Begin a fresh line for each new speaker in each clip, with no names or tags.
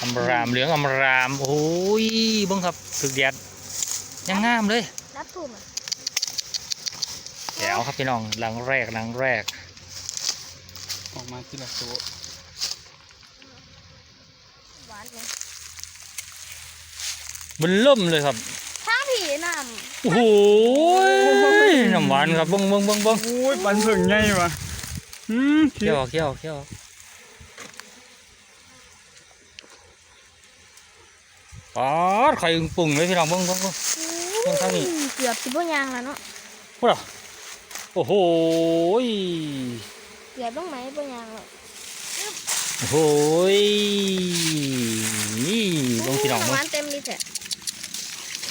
อำรามเหลืองอำรามโอ้ยเบิ้งครับถึกแดดยังงามเลย
รับถุงอะ
แจ๋วครับพี่น้องหลังแรกหลังแรก
ออกมาทีละตัว
หวานเลย
มันเริ่มเลยครับ
ถ้าผีน้
โอ้โหน้ำหวานครับเบิ้งเบิ้งเบิ้งเบิ้ง
โอ้ยปันเพิ่งไงวะอืม
เคี่ยวเคี่ยวเคี่ยว ป๊าดไข่อึ่งปุ่งเลยพี่น้องเบิ้งเบิ้งเบิ้งำตรงข้างนี้
เกือบสิบ่ยางแล้วเนาะ
พูดอะโอ้โหย
เกือบต้องไหมบ่ยางแล้ว
โอ้โหยนี่เบิ้งพี่น้อง
ห
เบิ้ง
วานเต็มเลยแท้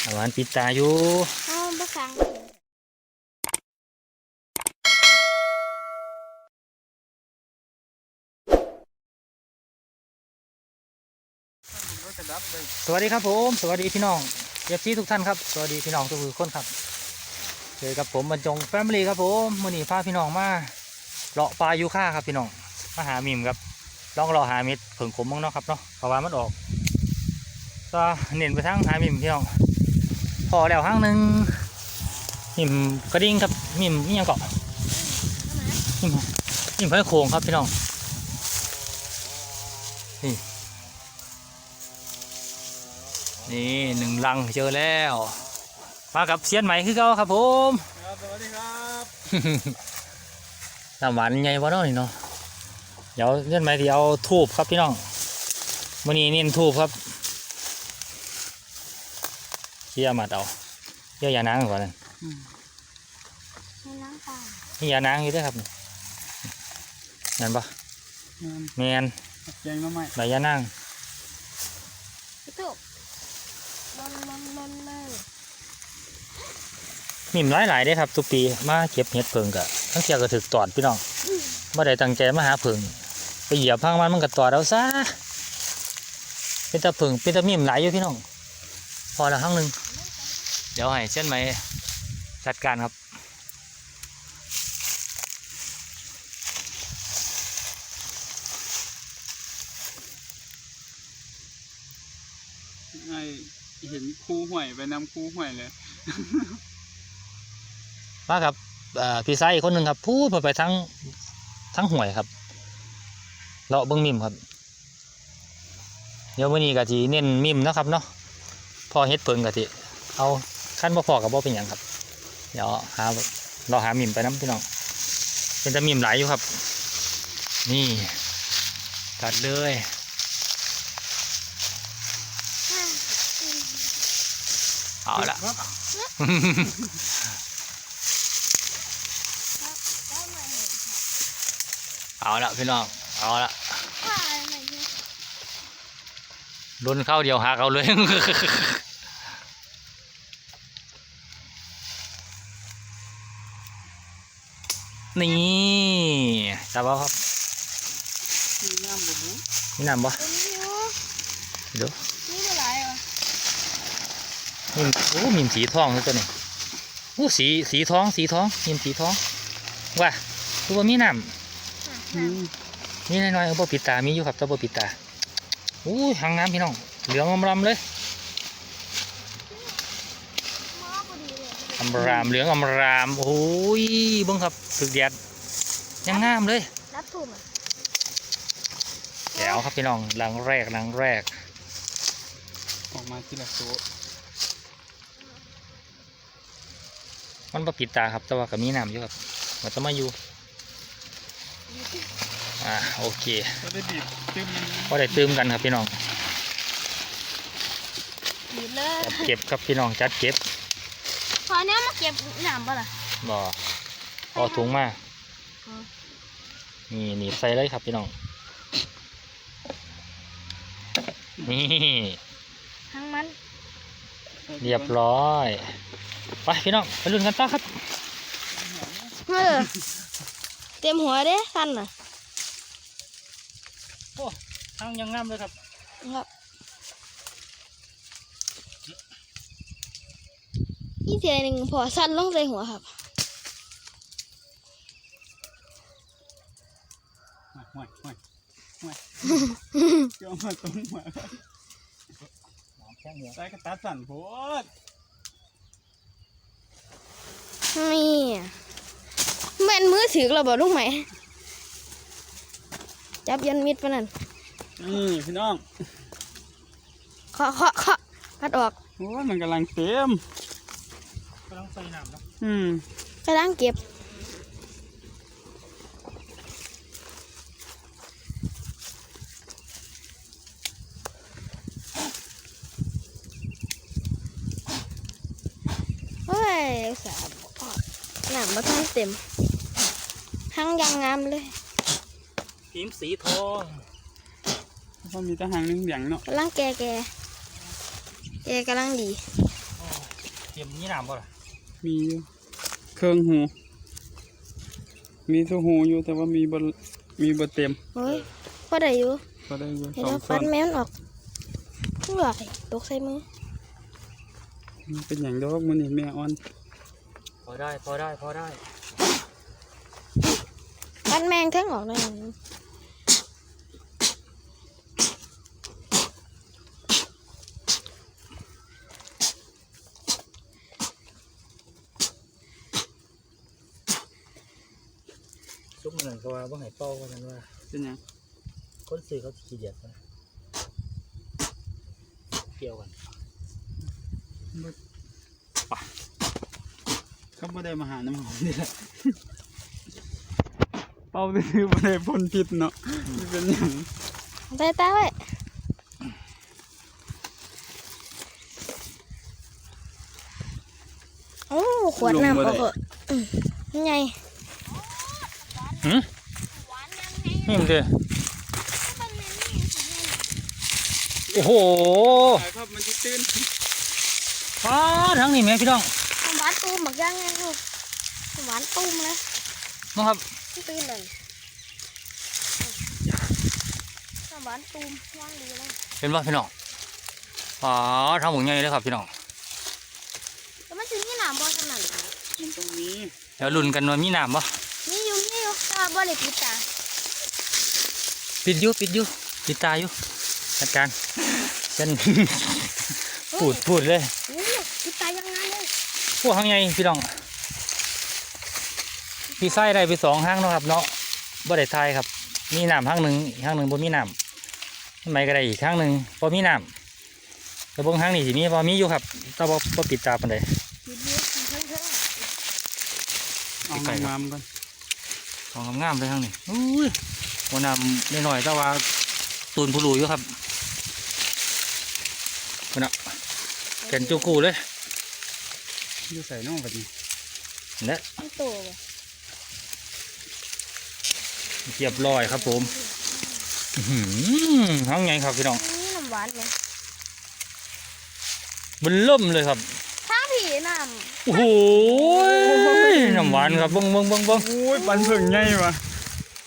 น้ำหวานปิดตาอยู่
เอาบ่ค้าง
ก็จะดับเลย
สวัสดีครับผม สวัสดีพี่น้องเอฟซีทุกท่านครับ สวัสดีพี่น้องทุกคนครับเจอกับผมบรรจงแฟมิลี่ครับผมมื่อนี้พาพี่น้องมาเลาะปลายูค่าครับพี่น้องมาหามิมครับลองรอหาเม็ดผงขมบ้างเนาะครับเนาะเพราะว่ามันออก ก็เน้นไปทางหามิมพี่น้องพอแล้วห้างหนึ่งมิมกระดิ่งครับมิมนี่ยังเกาะมิมมิมเพื่อโค้งครับพี่น้องนี่ นี่หนึ่งลังเจอแล้ว มากับเซียนใหม่คือเก่าครับผม
ครับสวัสดีครับ
น้ำหวานใหญ่วะเนาะนี่เนาะเดี๋ยวเซียนใหม่ที่เอาทูบครับพี่น้องวันนี้เน้นทูบครับเชี่ยมาเอาเชี่ยยานางก่อนนั่น
ให้ล้างตา
นี่ยานางอยู่ด้วยครับนั่นปะ
งาน
แมน
แกงหน้ำไม้
ใบยานาง
พี่ มันมันมันเลย
มีมหลายหลายได้ครับทุกปีมาเก็บเห็ดเพิงกะทั้งเที่ยก็ถึกตอดพี่น้องเม่ได้ตั้งใจมาหาเพิงไปเหยียบพังมันมันก็ตอดเอาซะเป็นตะเพิงเป็นตะมีมหลายอยู่พี่น้องพอละครั้งหนึ่งเดี๋ยวให้เช่นไหมจัดการครับ
ไอเห่วยไปนำคูห่วยเลย
มาครับเอ่อพี่ชายอีกคนหนึ่งครับพูดไปทั้งทั้งห่วยครับเลาะเบิ้งมิมครับ เดี๋ยววันนี้กะทีเน้นมิมนะครับเนาะพอเฮ็ดเพิงกะทีเอาขั้นบ่พอกับบ่เป็นหยังครับ เดี๋ยวหาเราหามิมไปน้ำพี่น้องเป็นแต่มิมหลายอยู่ครับ นี่ตัดเลย เอาละ
ครับ
ได้ไหม
เอาละพี่น้อง เอาละ
ว่าอะไรเนี่ย
ลุ้นเข้าเดียวหาเอาเลยนี่จับเอาครับ
มีน้ำบุบุ
มีน้ำบ่
เป็นนิ้ว
เดี๋ยว
นี่เป็นไรอะ
มีโอ้มีสีทองเลยตัวนี้โอ้สีสีทองสีทองมีสีทองว่าคือว่ามีน้
อืมำ
มีน้อยๆเออบ่ปิดตามีอยู่ครับแต่บ่ปิดตาอู้ยหางน้ำพี่น้องเหลืองอมรำเลย
มอพอดีเลย
อมรามเหลืองอมรามโอ้ยเบิ่งครับถึกแดดยังงามเลย
รับถุงอะ
แจ๋วครับพี่น้องหลังแรกหลังแรก
ออกมาทีละตัว
มันบ่ปิดตาครับ แต่ว่าก็มีน้ำอยู่ครับมันจะมาอยู่ อ่าโอเค
ก็ได้บีบตึ้ม
พอได้ตืมกันครับพี่น้อง
ดีเลย
จัดเก็บครับพี่น้องจัดเก็บ
พอเนี้ยมาเก็บหนามป่ะล่ะ
บ่เอาถุงมา
อ๋อ
นี่หนีบใส่เลยครับพี่น้อง นี่
ทั้งมัน
เรียบร้อย ไปพี่น้องไปลุ้นกันต่อครับ
เออเต็มหัวเด้สั้นน่ะ
โอ้ทางยังงามเลยครับ
ครับนี่เทียหนึ่งพอสั้นลงใส่หัวครับ
ห่วยห่วยห่วยเกี่ยวมาตรงมา
น้ำแข็งเหนียว
ใส่กระตัดสั่นโพด
นี่แม่นมือถือเราบอกลูกไหม จับยันมิดปะนั่น
นี่พี่น้อง
เคาะเคาะเคาะพัดออก
โอ้ยมันกำลังเต็ม
ก็ต้องใส่น้ำเนาะ
อืม
กำลังเก็บ เฮ้ยสาบออกหนามมาทันเต็มทั้งยางงามเลย
พิมพ์สีทอง
เพราะมีทหารนึงเหลียงเนาะ
กำลังแก่แก่แก่กำลังดี
เตรียมนี่น้ำบ่ล่ะ
มีอยู่เครื่องหู มีทุกหูอยู่แต่ว่ามีบมีบเต็ม
เฮ้ยพอได้อยู่
ก็ได้อยู่
เห็น
สอ
แล้
ง
ว
ส่
ฟั
วน
นแมวมันออกเหนื่อยตกใส่มือ
มันเป็นอย่างดอกมันนี่แม่อ่อน
พอได้พอได้พอได้
ฟันแมงเทั้งออกเลย
ซุปมันนั่นเขาว่าบ่ให้เป่าว่านั้นว่า
เป็นอย่าง
คนซื้อเขาขี้เดียดนะเกี่ยวกัน
เขาไม่ได้มาหาน้ำหอมนี่แหละ เป้าซื้อๆไม่ได้พ่นพิษเนาะนี่เป็นอย่าง
ตาตาไว้โอ้ขวดน้ำออกเถอะอืมนี่ไง
หืมนี่มันเด้อโอ้โห
ถ่ายภาพมันจะตื้น
ฟ้าทั้งนี้แม่พี่น้อง
น้ำหวานตูมหมักย่างไงลูกน้ำหวานตูมเลย
มาครับ
ตื่นเลยน้ำหวานตูมว่างดีเลย
เห็นป่ะพี่น้องฟ้าทั้งหมดใหญ่เลยครับพี่น้อง
แต่มันถึงที่หนามบอสนั่น
มันต้องมี
เดี๋ยวลุ้นกันว่ามีน้ำป่ะ
นี่อยู่นี่อยู่แต่ว่าบอเลยปิดตา
ปิดอยู่ปิดอยู่ปิดตาอยู่จัดการฉันพูดพูดเลย
โอ้ยปิดตายังไงเลย
พวกห้างใหญ่พี่น้อง พี่ไส้ได้ไปสองห้างเนาะครับ เนาะบ่ได้ทายครับ มีน้ำห้างหนึ่งอีกห้างหนึ่งบ่มีน้ำทำไมก็ได้อีกห้างหนึ่งบ่มีน้ำแต่เบางห้างนี่สิมีบ่มีอยู่ครับแต่บ่บ่ปิดตาปานใด
ปิดเยอะปิดเพิ่งเพิ่ง
เอา
ไกลๆครับ
งามๆกัน
ของงามๆเลยห้างนี้อุ้ยบ่น้ำน้อยๆแต่ว่าตูนผู้รู้อยู่ครับคนน่ะแก่นจูกูเลย
อยู่ใส่น้องแบบนี้
เนี่ย
มันโตว่ะ
เรียบร้อยครับผมอื้อหือห้างใหญ่ครับพี่น้อง
นี่น้ำหวานเลย
มันเริ่มเลยครับ
ถ้าผีน้
โอ้โหยน้ำหวานครับเบิ้งเบิ้งเบิ้งเบิ้ง
โอ้ยปันเพิ่งไงวะ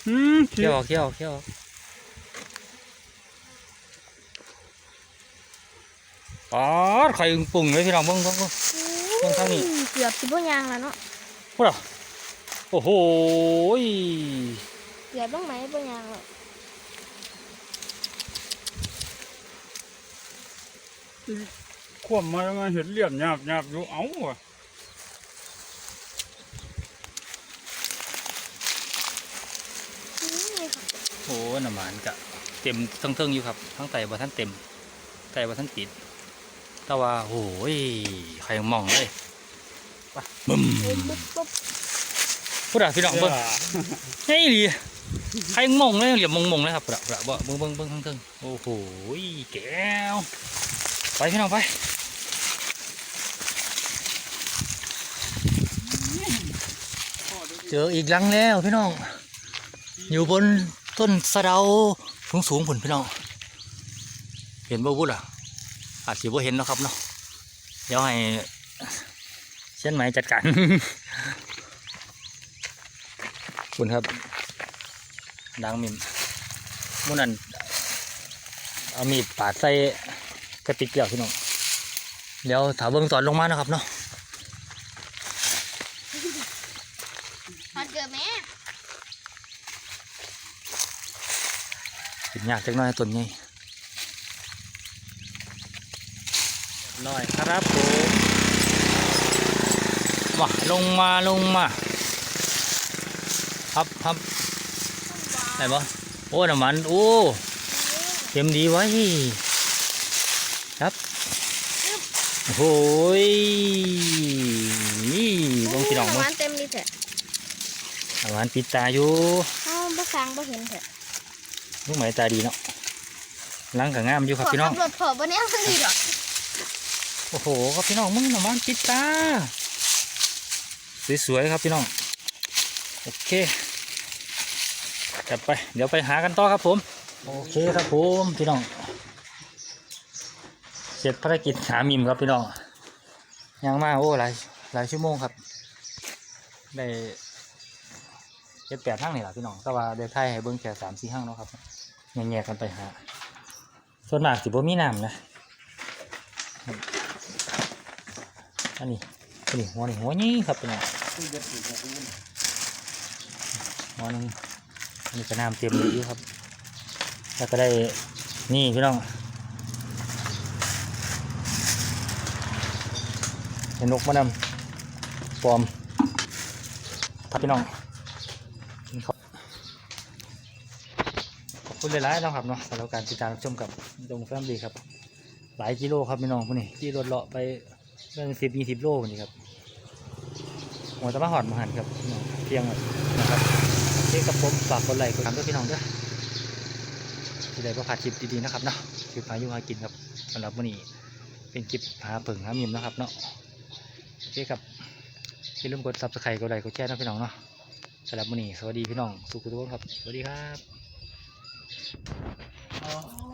อืม
เคี่ยวเคี่ยวเคี่ยวปาดไข่อึ่งปุ่งเลยพี่น้องเบิ้งเบิ้งเบิ้งำตรงข้างนี้
เกือบสิบ่ยางแล้วเนาะ
พูดอะโอ้โห ย
เกือบต้องไหมบ่ยางแล้ว
ขวบมาแล้วมาเห็นเหลี่ยมหยาบหยาบอยู่เอ้าว่ะ
นี่ค่ะ
โอ้น้ำหวานกะเต็มทั้งเทิงๆอยู่ครับทั้งไตบ่ท่านเต็มไตบ่ท่านติดแต่ว่าโอ้ยไข่มองเลยไปบึ้ม
ปุ๊บปุ๊บปุ๊บ
พูดอะพี่น้องเบิ้งเฮ้ยดี ใครมงเลยเหลี่ยมมงมงเลยครับประประบ่เบิ้งเบิ้งเบิ้งทั้งเทิงโอ้โหแก้วไปพี่น้องไปเจออีกลังแล้วพี่น้อง อยู่บนต้นสะเดาสูงสูงผุนพี่น้อง เห็นบ่วุฒอะอาจสิบ่เห็นนะครับเนาะเดี๋ยวให้เช่นไหมจัดการคุณครับ ดังมิมหมุนันเอามีดปาดใส่กระติกเดียวพี่น้องเดี๋ยวถาเบิ้งตอนลงมานะครับเนาะ
พอเจอแม่
เป็นยากจักหน้อยต้นใหญ่น้อยครับผมมาลงมาลงมาครับครับ ได้ปะโอ้น้ำมันโอ้เต็มดีไว้ครับโอ้โหยนี่ลงพี่น้อง
น้ำ
มั้
มันเต็มดีแท้
น้ำมันปิดตาอยู่
เอ้าบ่ฟังบ่เห็นแท้
ลูกไหมตาดีเนาะหลังกับงามอยู่ครับพี่น้อง
ขขับรถพอบ่แน่มันดีหรอก
โอ้โหครับพี่น้องมึงน้ำมันปิดตาสวยๆครับพี่น้องโอเค จัดไป เดี๋ยวไปหากันต่อครับผม โอเคครับผมพี่น้อง เสร็จภารกิจหามิมครับพี่น้องยังมาโอ้หลายหลายชั่วโมงครับ ได้เจ็ดแปดห้างนี่แหละพี่น้องแต่ว่าเดี๋ยวไทยให้เบิ้งแค่สามสี่ห้างเนาะครับแง่ๆกันไปหา ส่วนมากสิบ่มีน้ำนะ อันนี้อันนี้หัวนี่หัวนี่ครับพี่น้องหัวนึง นนี้ก็น้ำเต็มเลยอยู่ครับ แล้วก็ได้นี่พี่น้องเห็นนกมานำปลอมครับพี่น้องกินข้าวขอบคุณหลายๆนะครับเนาะสำหรับการติดตามชมกับดงแฟมลีครับ หลายกิโลครับพี่น้องพวกนี้ที่รถเลาะไปเรื่องสิบยี่สิบโลนี่ครับหัวตะมาหอดมาหันครับพี่น้องเพียงแบบนะครับ โอเคกับผมฝากกดไลค์กดติดตามด้วยพี่น้องด้วยที่ได้ประพลาดคลิปดีๆนะครับเนาะคลิปหาอยู่หากินครับสำหรับวันนี้เป็นคลิปหาเผิงหามิมนะครับเนาะโอเคครับอย่าลืมกดซับสไครต์กดไลค์กดแชร์นะพี่น้องเนาะสำหรับวันนี้สวัสดีพี่น้องสุขุทุกคนครับสวัสดีครับ